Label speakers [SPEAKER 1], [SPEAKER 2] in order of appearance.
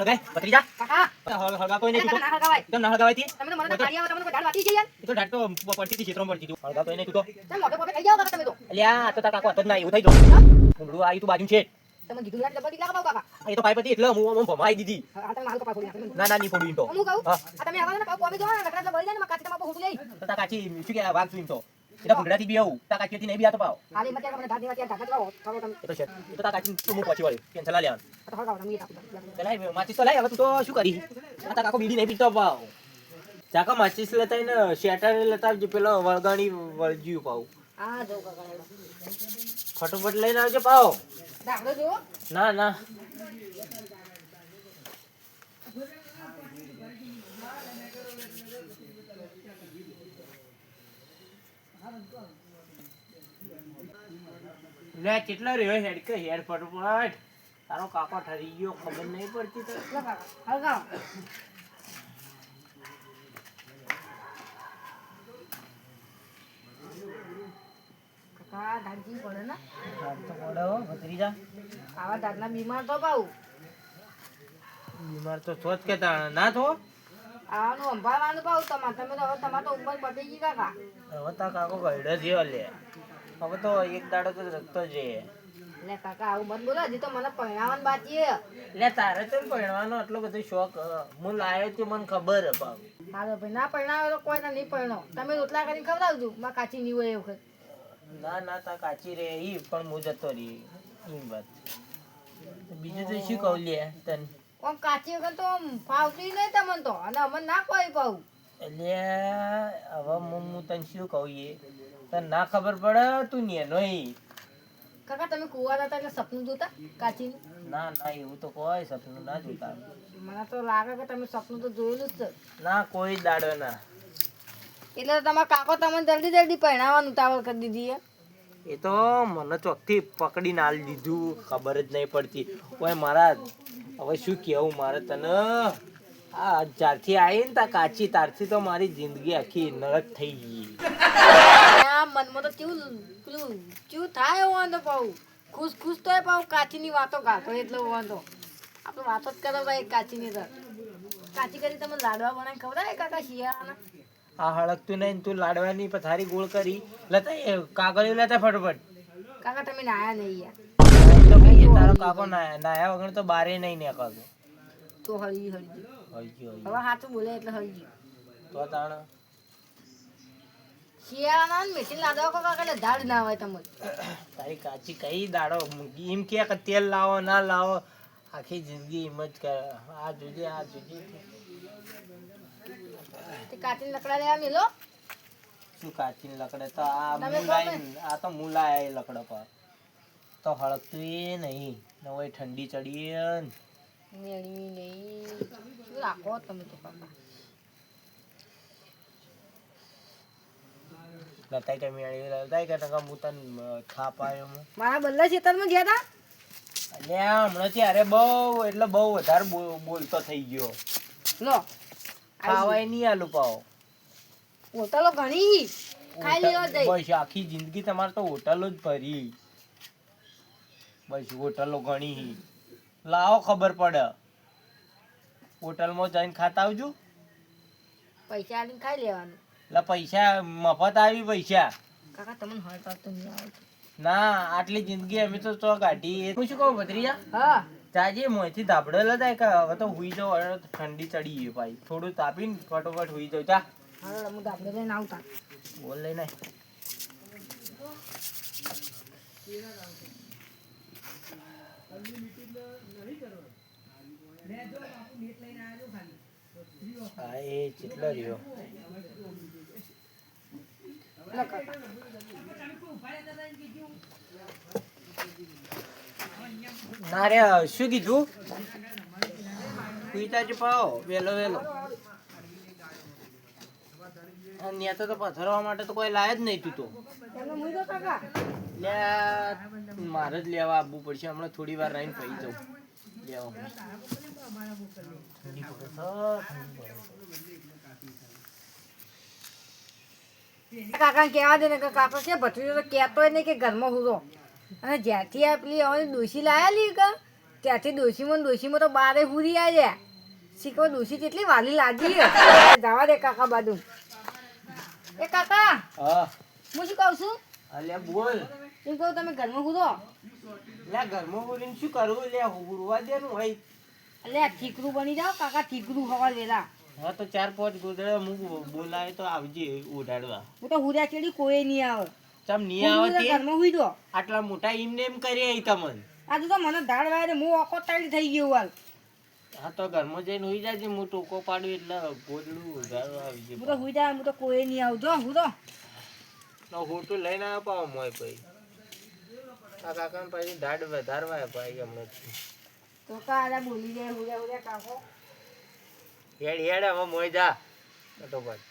[SPEAKER 1] ભત્રીજા
[SPEAKER 2] કાકા
[SPEAKER 1] હળ- હળગાતો ય નહીં તું તો.
[SPEAKER 2] કાકા ના હળગાવાય.
[SPEAKER 1] ના તી?
[SPEAKER 2] તમે તો મને તો ગાડી આવે તમને કોઈ દાડ વાટી છે યાર
[SPEAKER 1] તો ઢાંટ તો પડતી હતી, ક્ષેત્રમાં પડતી હતી. હળગાતો ય નહીં તું તો.
[SPEAKER 2] તમે મોઢે મોઢે થઈ જાઓ કાકા તમે તો
[SPEAKER 1] અલ્યા, તો કાકો હતો જ ના, એવું થઈ ગયું. ભૂંડળું આવ્યું તું બાજુમાં છે.
[SPEAKER 2] તમે કીધું ના જબરદસ્તી લાગા કાકા
[SPEAKER 1] એ તો પાઇપ હતી એટલે હું આમ ભમાઈ દીધી.
[SPEAKER 2] આ તમે માલ કપા ફોડી
[SPEAKER 1] ના, ના, ફોડ્યું એમ તો.
[SPEAKER 2] હું કહું
[SPEAKER 1] હા.
[SPEAKER 2] આ તમે આવા ને પાવ કોમી જો ને તો બળી જાય ને કાચી તમારે હોતું લઈ
[SPEAKER 1] તો કાચી, શું કે, છું એમ તો. એ તો ભૂંડળાથી બી આવું. તારા કાચીઓથી નહીં બી આતો પાવ.
[SPEAKER 2] ખાલી મત મને દાદી વાતી ઢાકા ચલાવો કરો તમે
[SPEAKER 1] એ તો છે. એ તો તારા કાચી તું પહોંચી વળ્યો. કેમ ચલા લેવાનું.
[SPEAKER 2] આ તો
[SPEAKER 1] પેલા એ માચીસ તો લાય, હવે તું તો શું કરી? આ તારા કાકો બીડી નહીં પીતો પાવ. ચાકા માચીસ લેતા ને શેટર લેતા જે પેલો વળગાણી વળગ્યું પાવ.
[SPEAKER 2] આ જો કાકા
[SPEAKER 1] ફટોફટ લઈને આવજો પાવ.
[SPEAKER 2] દાખલો જો
[SPEAKER 1] ના ના લે કેટલો રહ્યો હેડ કે હેડ ફટફટ? તારો કાકો ઠરી ગયો ખબર નહીં પડતી તો
[SPEAKER 2] હલકા કાકા પડે ને
[SPEAKER 1] તો પડે ભત્રીજા
[SPEAKER 2] આવા દાદના બીમાર તો પાઉ
[SPEAKER 1] બીમાર તો છો જ કે ના થો
[SPEAKER 2] આવાનું સંભાળવાનું પાઉ તમારે. તમે તો હવે તમારે તો ઉંમર પતી ગઈ કાકા.
[SPEAKER 1] હવે તા કાકો ગયડો થયો લે. હવે તો એક દાડો તો રખતો છે.
[SPEAKER 2] લે કાકા આવું મત બોલો હજી તો મને પરણાવવાનું બાકી
[SPEAKER 1] લે તારે તો ભણવાનો આટલો બધો શોખ હ. લાયો તે મને ખબર હે પાવ.
[SPEAKER 2] ભાઈ ના પરણાવે તો કોઈને નહીં પરણો. તમે રોટલા કરીને ખવડાવજો માં કાચી નહીં હોય એ વખત.
[SPEAKER 1] ના ના તા કાચી રે ઈ પણ હું જતો રહી ઈ વાત. બીજું તો શું કહું લે તને?
[SPEAKER 2] આમ કાચી વખત તો આમ ફાવતી નહીં તમને તો. અને અમને ના કોઈ પાઉ
[SPEAKER 1] એટલે હવે હું તને શું કહું એ? તને ના ખબર પડે તું ને નહીં
[SPEAKER 2] કાકા તમે કુવાના હતા એટલે સપનું જોતા કાચી
[SPEAKER 1] ના ના એવું તો કોઈ સપનું ના જોતા.
[SPEAKER 2] મને તો લાગે કે તમે સપનું તો જોયેલું જ છે.
[SPEAKER 1] ના કોઈ દાડો ના.
[SPEAKER 2] એટલે તમારા કાકો તમને જલ્દી જલ્દી પરણાવવાનું ઉતાવળ કરી દીધી
[SPEAKER 1] એ તો મને ચોકથી પકડીને આલી દીધું, ખબર જ નહીં પડતી. ઓય મારા, હવે શું કહેવું મારે તને? આ જ્યારથી આવી ને તા કાચી તારથી તો મારી જિંદગી આખી નરક થઈ ગઈ.
[SPEAKER 2] મનમાં તો કેવું, પેલું કેવું થાય વાંધો પાઉ. ખુશ ખુશ તોય પાઉ, કાચીની વાતો ગાતો એટલો વાંધો. આપણે વાતો જ કરો ભાઈ કાચીની તો કાચી કરી તમે લાડવા બનાવી ખવડાય કાકા શિયાળાના?
[SPEAKER 1] આ હળકતું નહીં તું લાડવાની પથારી ગોળ કરી. લતા કાગળિયું લેતા ફટફટ.
[SPEAKER 2] કાકા તમે નાયા નહીં યાર.
[SPEAKER 1] તો કહીએ તારો કાકો નાયા. નાયા વગર તો બારે નહીં નીકળતો.
[SPEAKER 2] તો હળી હળી
[SPEAKER 1] હળી.
[SPEAKER 2] હવે હાથું બોલે એટલે હળી
[SPEAKER 1] તો તાણ?
[SPEAKER 2] શિયાળાના ને મેથી લાડવા કો કાકા એટલે ના હોય તમને
[SPEAKER 1] તારી કાચી કઈ દાડો? એમ કે કે તેલ લાવો ના લાવો. આખી જિંદગી એમ જ કરે. આ જોજે આ જોજે.
[SPEAKER 2] તે લકડા લેવા મેલો?
[SPEAKER 1] શું કાચી લકડે? તો આ મુલાય આ તો મુલાય લકડો પર. તો હળકતું નહીં. ને ઓય ઠંડી ચડી
[SPEAKER 2] મેળવી નહીં રાખો તમે તો કાકા
[SPEAKER 1] લતાઈ તો મેળવી લતાઈ કે ટકા હું તને અ, હું.
[SPEAKER 2] મારા બલ્લા ખેતરમાં ગયા હતા
[SPEAKER 1] અલ્યા હમણાં ત્યારે બહુ એટલે બહુ વધારે બોલતો થઈ ગયો.
[SPEAKER 2] લો.
[SPEAKER 1] ખાવાય નહીં આલુ પાવ.
[SPEAKER 2] હોટલો ઘણી. ખાઈ લેવા જઈ
[SPEAKER 1] બસ આખી જિંદગી તમારે તો હોટલો જ ભરી. બસ હોટલો ઘણી. લાવો ખબર પડે. હોટલમાં જઈને ખાતા આવજો.
[SPEAKER 2] પૈસા આવીને ખાઈ લેવાનું.
[SPEAKER 1] એટલે પૈસા મફત આવી પૈસા.
[SPEAKER 2] કાકા તમને હોય નહીં આવડતું.
[SPEAKER 1] ના આટલી જિંદગી અમે તો ચો કાઢી. હું શું કહું ભત્રીજા?
[SPEAKER 2] હા.
[SPEAKER 1] જાજે મોંથી ધાબડે થાય કે હવે તો હુઈ જાવ ઠંડી ચડી ગઈ ભાઈ. થોડું તાપીને ફટોફટ હુઈ જાવ જા.
[SPEAKER 2] હા હું દાબડે લઈને આવતા
[SPEAKER 1] બોલ લઈને હા એ કેટલો રહ્યો. ના શું કીધું? પીતા જ પાઓ વેલો. વેલો નેતો તો પથરવા માટે તો કોઈ લાય જ નહીં તું તો. મારે જ લેવા આવવું પડશે, હમણાં થોડી વાર રહીને પઈ જાઉં. લેવા પડે
[SPEAKER 2] કાકા કેવા દે ને કાકા કે ભત્રીજો તો કેતો નહીં કે ઘરમાં હુરો અને જ્યાંથી આ પેલી હવે ડોશી કે ત્યાંથી ડોશીમાં ડોશીમાં તો બારે હુરી આવ્યા શીખો દોશી કેટલી વાલી લાગી જવા દે કાકા બાજુ. એ કાકા
[SPEAKER 1] હું.
[SPEAKER 2] શું કહું છું?
[SPEAKER 1] અલે બોલ.
[SPEAKER 2] એમ કહું તમે ઘરમાં કૂદો
[SPEAKER 1] લે ઘરમાં બોલીને શું કરવું લે ઉરવા દે નું હોય.
[SPEAKER 2] અલે ઠીકરું બની જાવ કાકા ઠીકરું હવા વેલા.
[SPEAKER 1] હા તો ચાર પાંચ ગોદડા હું બોલાય તો આવજે ઉડાડવા.
[SPEAKER 2] હું તો હુર્યા ચેડી કોઈ નહીં આવે.
[SPEAKER 1] ચમની આવે
[SPEAKER 2] હું તો ઘરમાં હુઈ દો
[SPEAKER 1] આટલા મોટા ઈમ એમ કરી આઈ તમને.
[SPEAKER 2] આ તો મને ધાડ વાયરે હું ઓકો ટાઈટ થઈ ગયો હાલ.
[SPEAKER 1] હા તો ઘરમાં જઈને હોઈ જાજે હું ટોકો પાડું એટલે ગોદડું ઉધારો આવી
[SPEAKER 2] હું તો હુઈ જાય હું તો કોઈ નહીં આવજો હું તો
[SPEAKER 1] હું તો લઈને આવ્યો પાવ મોય પછી. આ કાકા પછી ધાડ વધારવા ભાઈ હમણાં
[SPEAKER 2] તો કાકા બોલી જાય હુર્યા હુર્યા કાકો.
[SPEAKER 1] હેડ હેડ હવે મોય જા. તો ભાઈ